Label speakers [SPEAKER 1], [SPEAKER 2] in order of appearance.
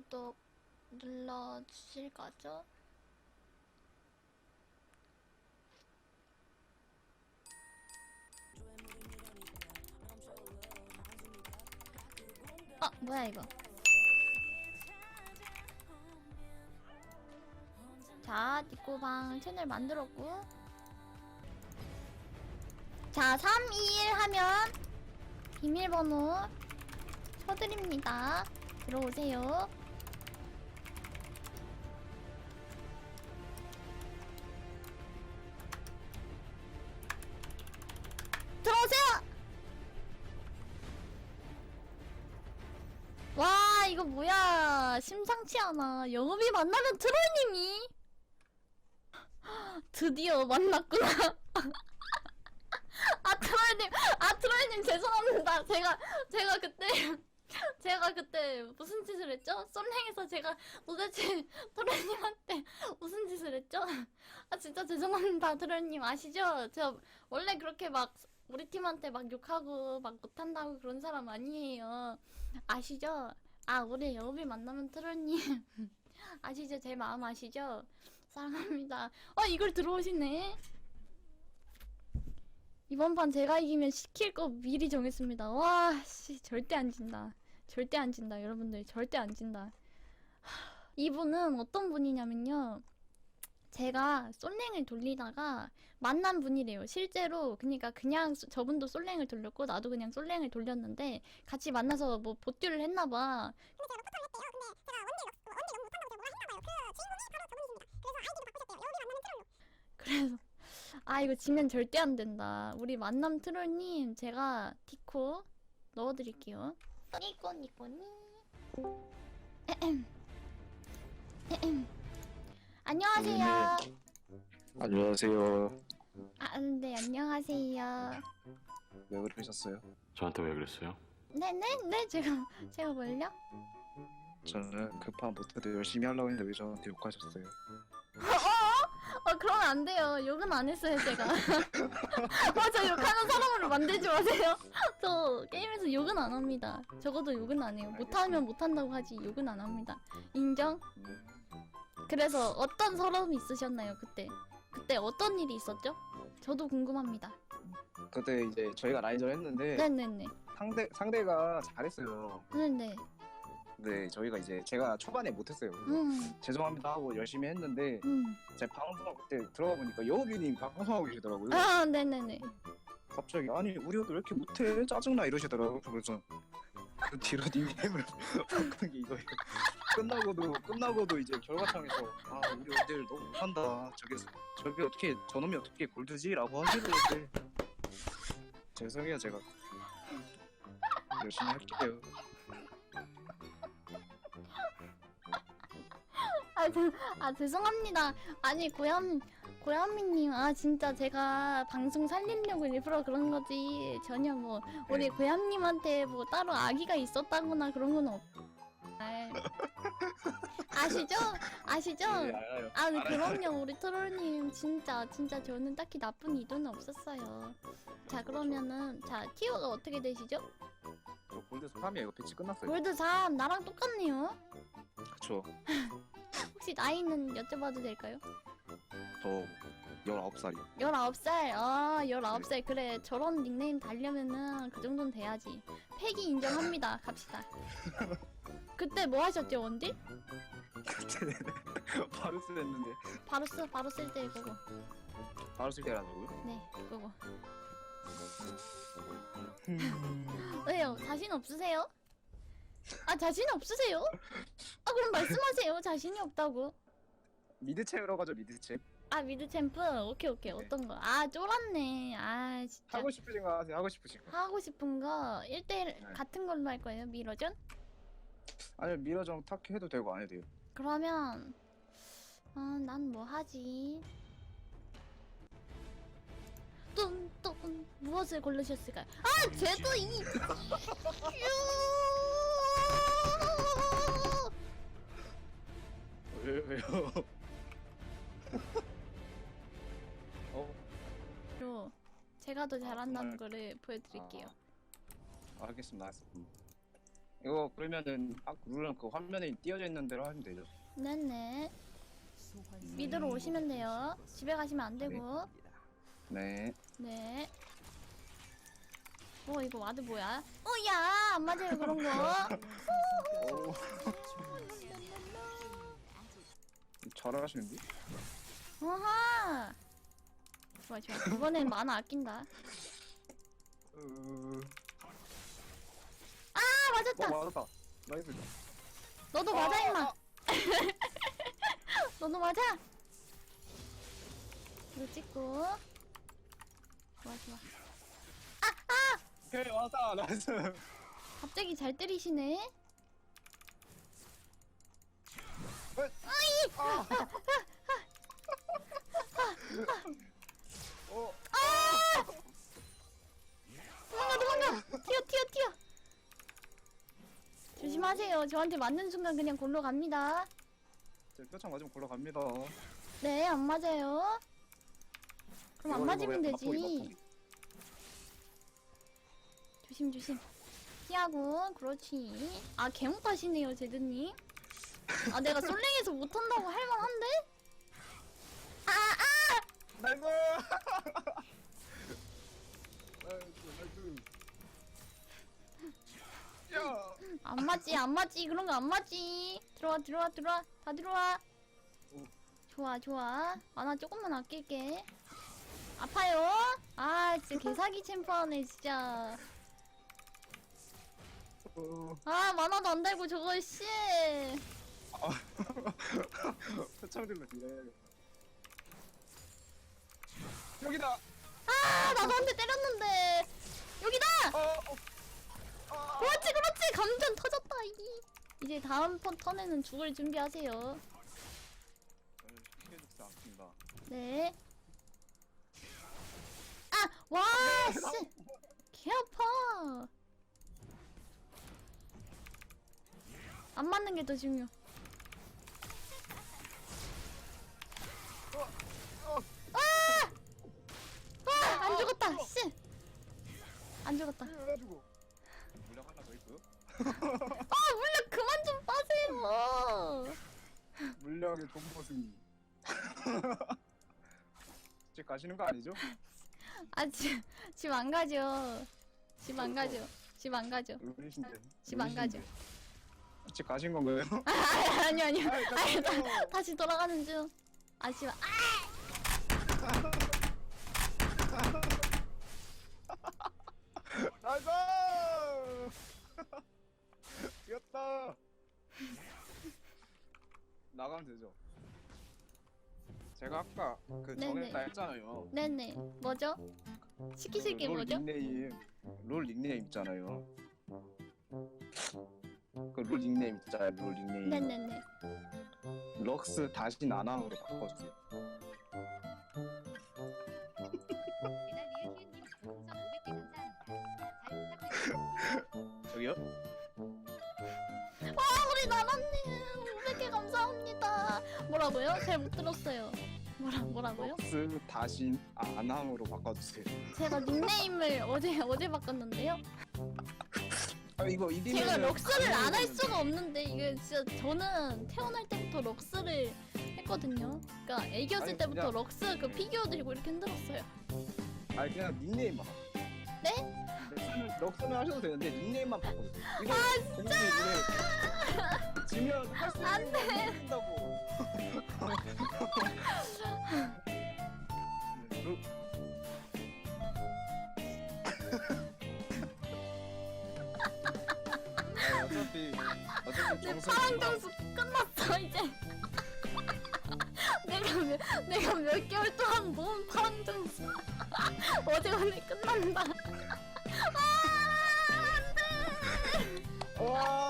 [SPEAKER 1] 구독 눌러주실 거죠? 아, 뭐야 이거? 자, 디코방 채널 만들었고 자, 321 하면 비밀번호 쳐드립니다. 들어오세요. 들어오세요! 와, 이거 뭐야. 심상치 않아. 영업이 만나면 트롤님이. 드디어 만났구나. 아, 트롤님. 아, 트롤님 죄송합니다. 제가, 제가 그때. 제가 그때 무슨 짓을 했죠? 썸랭에서 제가 도대체 트롤님한테 무슨 짓을 했죠? 아 진짜 죄송합니다 트롤님 아시죠? 저 원래 그렇게 막 우리 팀한테 막 욕하고 막 못한다고 그런 사람 아니에요 아시죠? 아 우리 여우비 만나면 트롤님 아시죠? 제 마음 아시죠? 사랑합니다 어 이걸 들어오시네 이번 판 제가 이기면 시킬 거 미리 정했습니다. 와, 씨, 절대 안 진다. 절대 안 진다, 여러분들. 절대 안 진다. 하, 이분은 어떤 분이냐면요. 제가 솔랭을 돌리다가 만난 분이래요. 실제로 그러니까 그냥 소- 저분도 솔랭을 돌렸고 나도 그냥 솔랭을 돌렸는데 같이 만나서 뭐 보듀를 했나 봐. 그래서 아 이거 지면 절대 안 된다. 우리 만남 트롤님 제가 디코 넣어드릴게요. 니꼬 니꼬니. 에헴. 에헴. 안녕하세요.
[SPEAKER 2] 안녕하세요.
[SPEAKER 1] 아, 네 안녕하세요.
[SPEAKER 2] 왜 그러셨어요?
[SPEAKER 3] 저한테 왜 그랬어요?
[SPEAKER 1] 네 네 네 제가 제가 뭘요?
[SPEAKER 2] 저는 급한 못해도 열심히 하려고 했는데 왜 저한테 욕하셨어요?
[SPEAKER 1] 어 그러면 안 돼요. 욕은 안 했어요 제가. 맞아 욕하는 사람으로 만들지 마세요. 저 게임에서 욕은 안 합니다. 적어도 욕은 안 해요. 못하면 못한다고 하지 욕은 안 합니다. 인정?
[SPEAKER 2] 음,
[SPEAKER 1] 그래서 어떤 서러움이 있으셨나요 그때? 그때 어떤 일이 있었죠? 저도 궁금합니다.
[SPEAKER 2] 그때 이제 저희가 라인전 했는데
[SPEAKER 1] 네네네.
[SPEAKER 2] 상대 상대가 잘했어요.
[SPEAKER 1] 네네.
[SPEAKER 2] 근데 저희가 이제 제가 초반에 못했어요. 그래서
[SPEAKER 1] 음.
[SPEAKER 2] 죄송합니다 하고 열심히 했는데
[SPEAKER 1] 음.
[SPEAKER 2] 제 방송 그때 들어가 보니까 여우비님 방송하고 계시더라고요.
[SPEAKER 1] 아 네네네.
[SPEAKER 2] 갑자기 아니 우리 애들 왜 이렇게 못해 짜증나 이러시더라고요. 그래서 그 뒤로 닉네임을 바꾼 게 이거예요. 끝나고도 끝나고도 이제 결과창에서 아 우리 애들 너무 못한다. 저게 저게 어떻게 저놈이 어떻게 골드지라고 하시는데 죄송해요 제가 열심히 할게요.
[SPEAKER 1] 아, 저, 아 죄송합니다. 아니 고양 고양미님 아 진짜 제가 방송 살리려고 일부러 그런 거지 전혀 뭐 우리 고양님한테 뭐 따로 아기가 있었다거나 그런 건 없. 아, 아시죠? 아시죠?
[SPEAKER 2] 네, 알아요.
[SPEAKER 1] 아, 네,
[SPEAKER 2] 알아요.
[SPEAKER 1] 그럼요. 우리 트롤님 진짜 진짜 저는 딱히 나쁜 의도는 없었어요. 자, 그러면은 자, 티어가 어떻게 되시죠?
[SPEAKER 2] 저 골드 3이에요. 배치 끝났어요.
[SPEAKER 1] 골드 3 나랑 똑같네요.
[SPEAKER 2] 그쵸.
[SPEAKER 1] 혹시 나이는 여쭤봐도 될까요?
[SPEAKER 2] 저 19살이요.
[SPEAKER 1] 19살. 아, 19살. 그래. 저런 닉네임 달려면은 그 정도는 돼야지. 패기 인정합니다. 갑시다. 그때 뭐 하셨죠, 원딜?
[SPEAKER 2] 바루스 했는데
[SPEAKER 1] 바로 쓰, 바로 쓸 때 그거.
[SPEAKER 2] 바루스 때라고요?
[SPEAKER 1] 네, 그거. 왜요? 자신 없으세요? 아, 자신 없으세요? 아, 그럼 말씀하세요. 자신이 없다고.
[SPEAKER 2] 미드 채우러 가죠 미드 채.
[SPEAKER 1] 아, 미드 챔프? 오케이, 오케이. 어떤 거? 아, 쫄았네. 아, 진짜.
[SPEAKER 2] 하고 싶으신 거 하세요. 하고 싶으신 거.
[SPEAKER 1] 하고 싶은 거 1대1
[SPEAKER 2] 네.
[SPEAKER 1] 같은 걸로 할 거예요, 미러전?
[SPEAKER 2] 아니 미러정 탁 해도 되고 안 해도 돼요.
[SPEAKER 1] 그러면 아, 난뭐 하지? 뚠뚠 무엇을 고르셨을까요? 아, 쟤도 이 유!
[SPEAKER 2] 왜 왜요? 어
[SPEAKER 1] 요, 제가 더 잘한다는
[SPEAKER 2] 정말-
[SPEAKER 1] 거를 보여드릴게요.
[SPEAKER 2] 아, 알겠습니다. 알겠습니다. 이거 그러면은 아 룰은 그 화면에 띄어져 있는 대로 하면 되죠.
[SPEAKER 1] 네네. 미드로 오시면 돼요. 집에 가시면 안 되고.
[SPEAKER 2] 네.
[SPEAKER 1] 네. 어 이거 와드 뭐야? 어야 안 맞아요 그런 거.
[SPEAKER 2] 오. 잘하시는데?
[SPEAKER 1] 어하. 좋아 좋아. 이번엔 만화 아낀다.
[SPEAKER 2] 어,
[SPEAKER 1] 아 맞았다.
[SPEAKER 2] 어 맞았다. 나이스.
[SPEAKER 1] 너도 맞아 임마. 너도 맞아. 이거 찍고. 좋아 좋아.
[SPEAKER 2] 오케이 왔다. 나이스.
[SPEAKER 1] 갑자기 잘 때리시네.
[SPEAKER 2] 아. 어.
[SPEAKER 1] 도망가 도망가. 튀어 튀어 튀어. 조심하세요. 저한테 맞는 순간 그냥 골로 갑니다.
[SPEAKER 2] 제 뼈창 맞으면 골러 갑니다.
[SPEAKER 1] 네, 안 맞아요. 그럼 안 맞으면 되지. 조심 조심. 피하고 그렇지. 아 개못 하시네요, 제드님. 아 내가 솔랭에서 못한다고 할만한데? 아 아!
[SPEAKER 2] 나이
[SPEAKER 1] 안 맞지 안 맞지 그런 거 안 맞지. 들어와 들어와 들어와 다 들어와.
[SPEAKER 2] 오.
[SPEAKER 1] 좋아 좋아. 만화 조금만 아낄게. 아파요? 아 진짜 개사기 챔퍼네 진짜.
[SPEAKER 2] 어.
[SPEAKER 1] 아 만화도 안 달고 저거 씨.
[SPEAKER 2] 표창들로 딜해야겠다. 여기다.
[SPEAKER 1] 아 나도 한 대 때렸는데 여기다.
[SPEAKER 2] 어. 어.
[SPEAKER 1] 그렇지 그렇지 감전 터졌다 이. 이제 다음 턴 턴에는 죽을 준비하세요.
[SPEAKER 2] 않습니다.
[SPEAKER 1] 네. 아, 와, 씨. 개 아파. 안 맞는 게 더 중요. 아! 아, 안 죽었다. 씨. 안 죽었다.
[SPEAKER 2] 그래가지고 존버승. 집 가시는 거 아니죠?
[SPEAKER 1] 아, 집, 집 안 가죠. 집 안 가죠. 집 안 가죠. 집안 가죠.
[SPEAKER 2] 집 가신 건가요?
[SPEAKER 1] 아, 아니, 아니, 아니. 아니, 다. 다시 돌아가는 중. 아, 씨발. 아!
[SPEAKER 2] 나이스! 이겼다! 나가면 되죠. 제가 아까 그
[SPEAKER 1] 네네.
[SPEAKER 2] 정했다 했잖아요.
[SPEAKER 1] 네네. 뭐죠? 시키실 게
[SPEAKER 2] 롤
[SPEAKER 1] 뭐죠?
[SPEAKER 2] 닉네임, 롤 닉네임 있잖아요. 그 롤 닉네임 있잖아요. 롤 닉네임.
[SPEAKER 1] 네네네.
[SPEAKER 2] 럭스 다시 나나으로 바꿔주세요.
[SPEAKER 3] 리
[SPEAKER 1] 뭐라고요? 잘 못 들었어요. 뭐라 뭐라고요?
[SPEAKER 2] 럭스 다시 아나으로 바꿔주세요.
[SPEAKER 1] 제가 닉네임을 어제 어제 바꿨는데요.
[SPEAKER 2] 아 이거 이디는
[SPEAKER 1] 제가 럭스를 안 할 수가 없는데 이게 진짜 저는 태어날 때부터 럭스를 했거든요. 그러니까 애기였을
[SPEAKER 2] 아니,
[SPEAKER 1] 때부터
[SPEAKER 2] 그냥-
[SPEAKER 1] 럭스 그 피규어 들고 이렇게 흔들었어요.
[SPEAKER 2] 아니 그냥 닉네임만.
[SPEAKER 1] 네?
[SPEAKER 2] 럭스는, 럭스는 하셔도 되는데 닉네임만 바꿔주세요. 이거
[SPEAKER 1] 아,
[SPEAKER 2] 진짜. 지면 할수
[SPEAKER 1] 안
[SPEAKER 2] 있는 거 해준다고. 아, 어차피 어차피
[SPEAKER 1] 내
[SPEAKER 2] 정석
[SPEAKER 1] 파랑 점수 끝났어 이제. 내가 몇, 내가 몇 개월 동안 모은 파랑 점수 어제 오늘 끝난다. 아 안돼.
[SPEAKER 2] 와